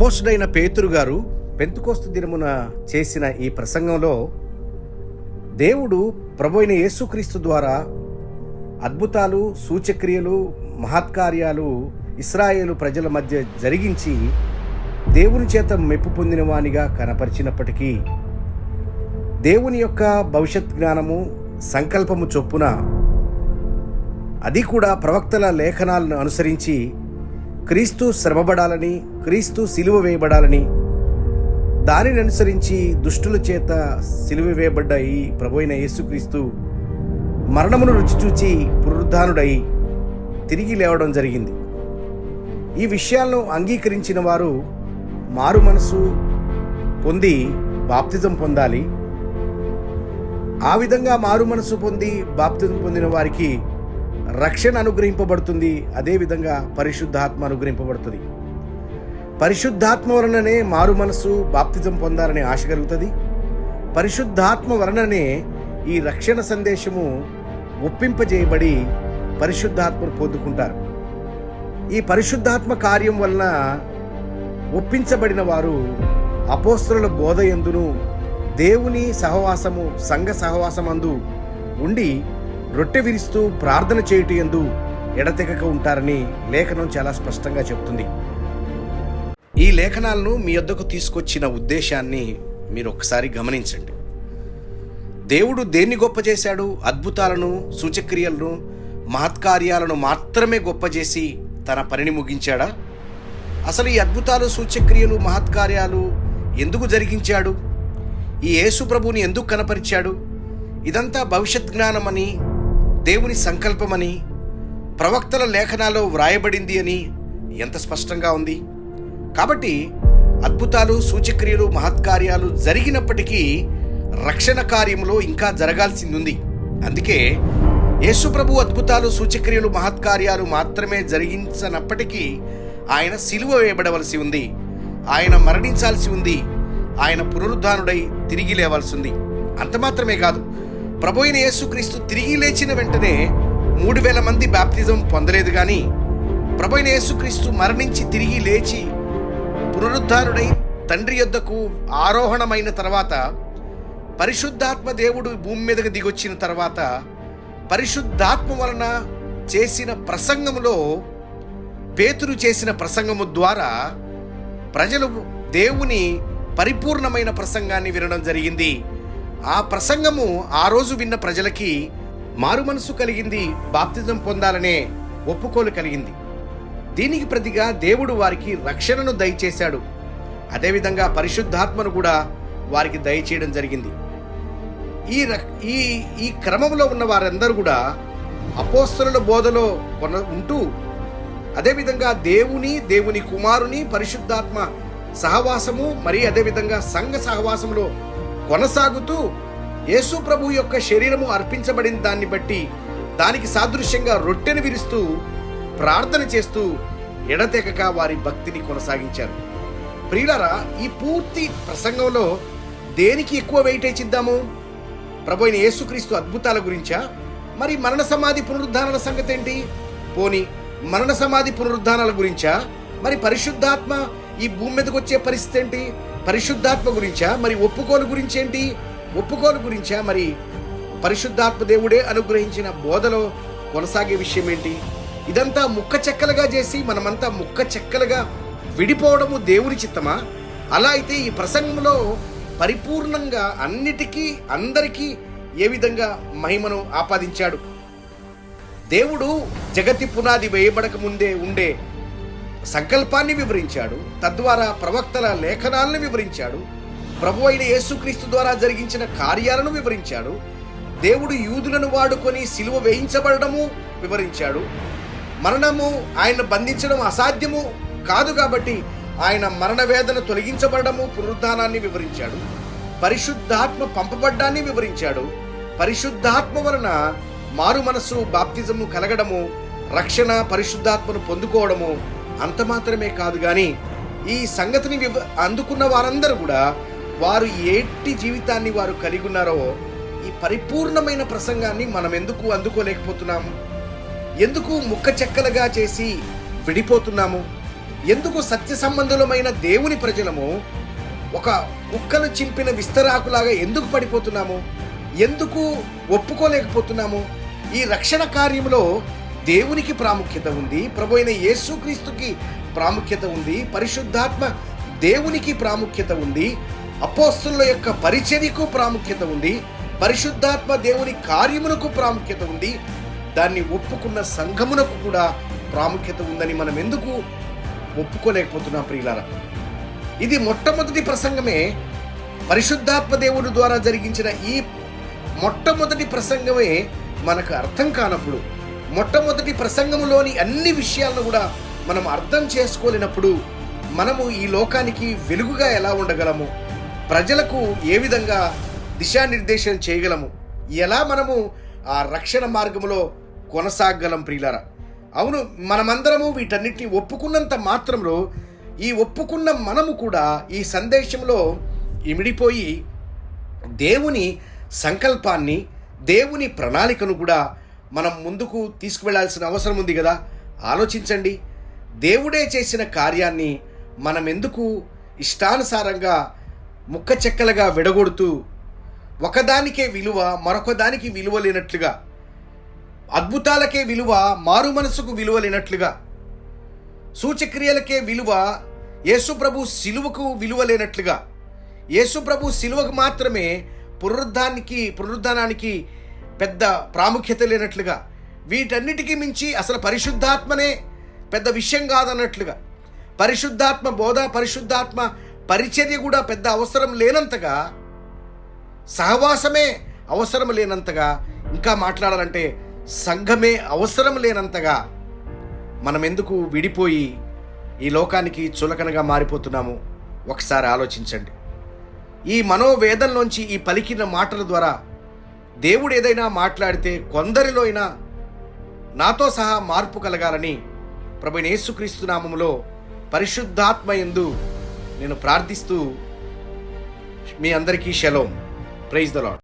అపోస్టుడైన పేతురు గారు పెంతుకోస్తు దినమున చేసిన ఈ ప్రసంగంలో దేవుడు ప్రభు అయిన యేసుక్రీస్తు ద్వారా అద్భుతాలు సూచక్రియలు మహత్కార్యాలు ఇస్రాయేలు ప్రజల మధ్య జరిగించి దేవుని చేత మెప్పు పొందిన వానిగా కనపరిచినప్పటికీ దేవుని యొక్క భవిష్యత్ జ్ఞానము సంకల్పము చొప్పున అది కూడా ప్రవక్తల లేఖనాలను అనుసరించి క్రీస్తు శ్రమపడాలని క్రీస్తు సిలువ వేయబడాలని దానిని అనుసరించి దుష్టుల చేత సిలువ వేయబడ్డ ఈ ప్రభువైన యేసుక్రీస్తు మరణమును రుచి చూచి పునరుద్ధానుడై తిరిగి లేవడం జరిగింది. ఈ విషయాలను అంగీకరించిన వారు మారు మనసు పొంది బాప్తిజం పొందాలి. ఆ విధంగా మారు మనసు పొంది బాప్తిజం పొందిన వారికి రక్షణ అనుగ్రహింపబడుతుంది అదేవిధంగా పరిశుద్ధాత్మ అనుగ్రహింపబడుతుంది. పరిశుద్ధాత్మ వలననే మారు మనసు బాప్తిజం పొందాలనే ఆశ కలుగుతుంది. పరిశుద్ధాత్మ వలననే ఈ రక్షణ సందేశము ఒప్పింపజేయబడి పరిశుద్ధాత్మను పొందుకుంటారు. ఈ పరిశుద్ధాత్మ కార్యం వలన ఒప్పించబడిన వారు అపోస్తుల బోధ ఎందును దేవుని సహవాసము సంఘ సహవాసమందు ఉండి రొట్టె విరిస్తూ ప్రార్థన చేయుట ఎందు ఎడతెగక ఉంటారని లేఖనం చాలా స్పష్టంగా చెప్తుంది. ఈ లేఖనాలను మీ వద్దకు తీసుకొచ్చిన ఉద్దేశాన్ని మీరు ఒకసారి గమనించండి. దేవుడు దేన్ని గొప్ప చేశాడు? అద్భుతాలను సూచక్రియలను మహత్కార్యాలను మాత్రమే గొప్ప చేసి తన పనిని ముగించాడా? అసలు ఈ అద్భుతాలు సూచక్రియలు మహత్కార్యాలు ఎందుకు జరిగించాడు? ఈ యేసు ప్రభుని ఎందుకు కనపరిచాడు? ఇదంతా భవిష్యత్ జ్ఞానమని దేవుని సంకల్పమని ప్రవక్తల లేఖనాలో వ్రాయబడింది అని ఎంత స్పష్టంగా ఉంది. కాబట్టి అద్భుతాలు సూచక్రియలు మహత్కార్యాలు జరిగినప్పటికీ రక్షణ కార్యంలో ఇంకా జరగాల్సింది ఉంది అందుకే యేసుప్రభు అద్భుతాలు సూచక్రియలు మహత్కార్యాలు మాత్రమే జరిగించనప్పటికీ ఆయన సిలువ వేయబడవలసి ఉంది. ఆయన మరణించాల్సి ఉంది. ఆయన పునరుద్ధానుడై తిరిగి లేవాల్సి ఉంది. అంత మాత్రమే కాదు. ప్రభు అయిన యేసుక్రీస్తు తిరిగి లేచిన వెంటనే మూడు వేల మంది బ్యాప్తిజం పొందలేదు కానీ ప్రభు అయిన యేసుక్రీస్తు మరణించి తిరిగి లేచి పునరుద్ధారుడై తండ్రి యొద్దకు ఆరోహణమైన తర్వాత పరిశుద్ధాత్మ దేవుడు భూమి మీదకు దిగొచ్చిన తర్వాత పరిశుద్ధాత్మ వలన చేసిన ప్రసంగములో పేతురు చేసిన ప్రసంగము ద్వారా ప్రజలు దేవుని పరిపూర్ణమైన ప్రసంగాన్ని వినడం జరిగింది. ఆ ప్రసంగము ఆ రోజు విన్న ప్రజలకి మారు మనసు కలిగింది బాప్తిజం పొందాలనే ఒప్పుకోలు కలిగింది. దీనికి ప్రతిగా దేవుడు వారికి రక్షణను దయచేశాడు. అదేవిధంగా పరిశుద్ధాత్మను కూడా వారికి దయచేయడం జరిగింది. ఈ ర- ఈ ఈ క్రమంలో ఉన్న వారందరూ కూడా అపోస్తలుల బోధలో కొన ఉంటూ అదేవిధంగా దేవుని దేవుని కుమారుని పరిశుద్ధాత్మ సహవాసము మరి అదేవిధంగా సంఘ సహవాసంలో కొనసాగుతూ యేసు ప్రభు యొక్క శరీరము అర్పించబడిన దాన్ని బట్టి దానికి సాదృశ్యంగా రొట్టెను విరుస్తూ ప్రార్థన చేస్తూ ఎడతెగక వారి భక్తిని కొనసాగించారు. ప్రియులరా ఈ పూర్తి ప్రసంగంలో దేనికి ఎక్కువ వెయిటేజ్ ఇద్దాము ప్రభు అయిన యేసుక్రీస్తు అద్భుతాల గురించా? మరి మరణ సమాధి పునరుద్ధానాల సంగతి ఏంటి పోని మరణ సమాధి పునరుద్ధానాల గురించా? మరి పరిశుద్ధాత్మ ఈ భూమి మీదకి వచ్చే పరిస్థితి ఏంటి? పరిశుద్ధాత్మ గురించా? మరి ఒప్పుకోలు గురించి ఏంటి ఒప్పుకోలు గురించా? మరి పరిశుద్ధాత్మ దేవుడే అనుగ్రహించిన బోధలో కొనసాగే విషయం ఏంటి ఇదంతా ముక్క చెక్కలుగా చేసి మనమంతా ముక్క చెక్కలుగా విడిపోవడము దేవుని చిత్తమా? అలా అయితే ఈ ప్రసంగంలో పరిపూర్ణంగా అన్నిటికీ అందరికీ ఏ విధంగా మహిమను ఆపాదించాడు? దేవుడు జగతి పునాది వేయబడక ముందే ఉండే సంకల్పాన్ని వివరించాడు తద్వారా ప్రవక్తల లేఖనాలను వివరించాడు ప్రభు అయిన యేసుక్రీస్తు ద్వారా జరిగించిన కార్యాలను వివరించాడు దేవుడు యూదులను వాడుకొని సిలువ వేయించబడము వివరించాడు. మరణము ఆయన బంధించడం అసాధ్యము కాదు కాబట్టి ఆయన మరణ వేదన తొలగించబడము పునరుద్ధానాన్ని వివరించాడు. పరిశుద్ధాత్మ పంపబడ్డాన్ని వివరించాడు. పరిశుద్ధాత్మ వలన మారు మనస్సు బాప్తిజము కలగడము రక్షణ పరిశుద్ధాత్మను పొందుకోవడము అంత మాత్రమే కాదు కానీ ఈ సంగతిని వివ అందుకున్న వారందరూ కూడా వారు ఏటి జీవితాన్ని వారు కలిగి ఉన్నారో ఈ పరిపూర్ణమైన ప్రసంగాన్ని మనం ఎందుకు అందుకోలేకపోతున్నాము? ఎందుకు ముక్క చెక్కలుగా చేసి విడిపోతున్నాము? ఎందుకు సత్య సంబంధులమైన దేవుని ప్రజలము ఒక కుక్కలు చింపిన విస్తరాకులాగా ఎందుకు పడిపోతున్నాము? ఎందుకు ఒప్పుకోలేకపోతున్నాము? ఈ రక్షణ కార్యంలో దేవునికి ప్రాముఖ్యత ఉంది. ప్రభు అయిన యేసుక్రీస్తుకి ప్రాముఖ్యత ఉంది. పరిశుద్ధాత్మ దేవునికి ప్రాముఖ్యత ఉంది. అపోస్తుల యొక్క పరిచర్యకు ప్రాముఖ్యత ఉంది. పరిశుద్ధాత్మ దేవుని కార్యమునకు ప్రాముఖ్యత ఉంది. దాన్ని ఒప్పుకున్న సంఘమునకు కూడా ప్రాముఖ్యత ఉందని మనం ఎందుకు ఒప్పుకోలేకపోతున్నాం ప్రియులారా? ఇది మొట్టమొదటి ప్రసంగమే పరిశుద్ధాత్మ దేవుని ద్వారా జరిగించిన ఈ మొట్టమొదటి ప్రసంగమే మనకు అర్థం కానప్పుడు మొట్టమొదటి ప్రసంగములోని అన్ని విషయాలను కూడా మనం అర్థం చేసుకోలేనప్పుడు మనము ఈ లోకానికి వెలుగుగా ఎలా ఉండగలము? ప్రజలకు ఏ విధంగా దిశానిర్దేశం చేయగలము? ఎలా మనము ఆ రక్షణ మార్గములో కొనసాగలం ప్రియులరా? అవును మనమందరము వీటన్నిటిని ఒప్పుకున్నంత మాత్రంలో ఈ ఒప్పుకున్న మనము కూడా ఈ సందేశంలో ఇమిడిపోయి దేవుని సంకల్పాన్ని దేవుని ప్రణాళికను కూడా మనం ముందుకు తీసుకువెళ్ళాల్సిన అవసరం ఉంది కదా? ఆలోచించండి. దేవుడే చేసిన కార్యాన్ని మనం ఎందుకు ఇష్టానుసారంగా ముక్క చెక్కలుగా విడగొడుతూ ఒకదానికే విలువ మరొక దానికి విలువ లేనట్లుగా అద్భుతాలకే విలువ మారు మనసుకు విలువ లేనట్లుగా సూచక్రియలకే విలువ యేసుప్రభు శిలువకు విలువ లేనట్లుగా యేసుప్రభు శిలువకు మాత్రమే పునరుద్ధానికి పునరుద్ధానానికి పెద్ద ప్రాముఖ్యత లేనట్లుగా వీటన్నిటికీ మించి అసలు పరిశుద్ధాత్మనే పెద్ద విషయం కాదన్నట్లుగా పరిశుద్ధాత్మ బోధ పరిశుద్ధాత్మ పరిచర్య కూడా పెద్ద అవసరం లేనంతగా సహవాసమే అవసరం లేనంతగా ఇంకా మాట్లాడాలంటే సంఘమే అవసరం లేనంతగా మనం ఎందుకు విడిపోయి ఈ లోకానికి చులకనగా మారిపోతున్నాము? ఒకసారి ఆలోచించండి. ఈ మనోవేదంలోంచి ఈ పలికిన మాటల ద్వారా దేవుడు ఏదైనా మాట్లాడితే కొందరిలో అయినా నాతో సహా మార్పు కలగాలని ప్రభు యేసుక్రీస్తు నామములో పరిశుద్ధాత్మ ఎందు నేను ప్రార్థిస్తూ మీ అందరికీ షలోం. Praise the lord